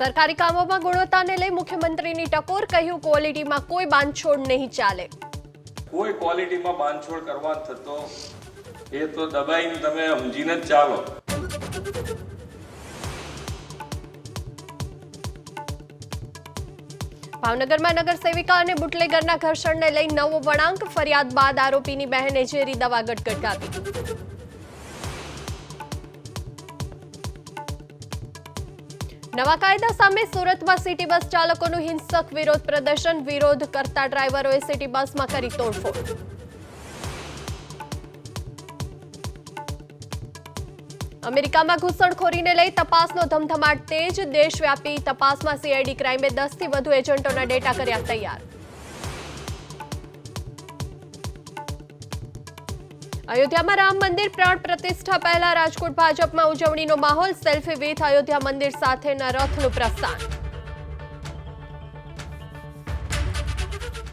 સરકારી કામોમાં ગુણવત્તાને લઈ મુખ્યમંત્રીની ટકોર કહ્યું ક્વોલિટીમાં કોઈ બાંધછોડ નહીં ચાલે. કોઈ ક્વોલિટીમાં બાંધછોડ કરવા થતો એ તો દબાઈને તમે સમજીને જ ચાલો. ભાવનગરમાં નગર સેવિકા અને બુટલેગરના ઘર્ષણને લઈ નવો વળાંક ફરિયાદ બાદ આરોપીની બહેને ઝેરી દવા ગટગટાવી. નવા કાયદા સામે સુરતમાં સિટી બસ ચાલકોનું હિંસક વિરોધ પ્રદર્શન, વિરોધ કરતા ડ્રાઈવરોએ સિટી બસમાં કરી તોડફોડ. અમેરિકામાં ઘૂસણખોરીને લઈ તપાસનો ધમધમાટ તેજ, દેશવ્યાપી તપાસમાં સીઆઈડી ક્રાઇમે દસથી વધુ એજન્ટોના ડેટા કર્યા તૈયાર. અયોધ્યામાં રામ મંદિર પ્રાણ પ્રતિષ્ઠા પહેલા રાજકોટ ભાજપમાં ઉજવણીનો માહોલ, સેલ્ફી વિથ અયોધ્યા મંદિર સાથેના રથનું પ્રસ્થાન.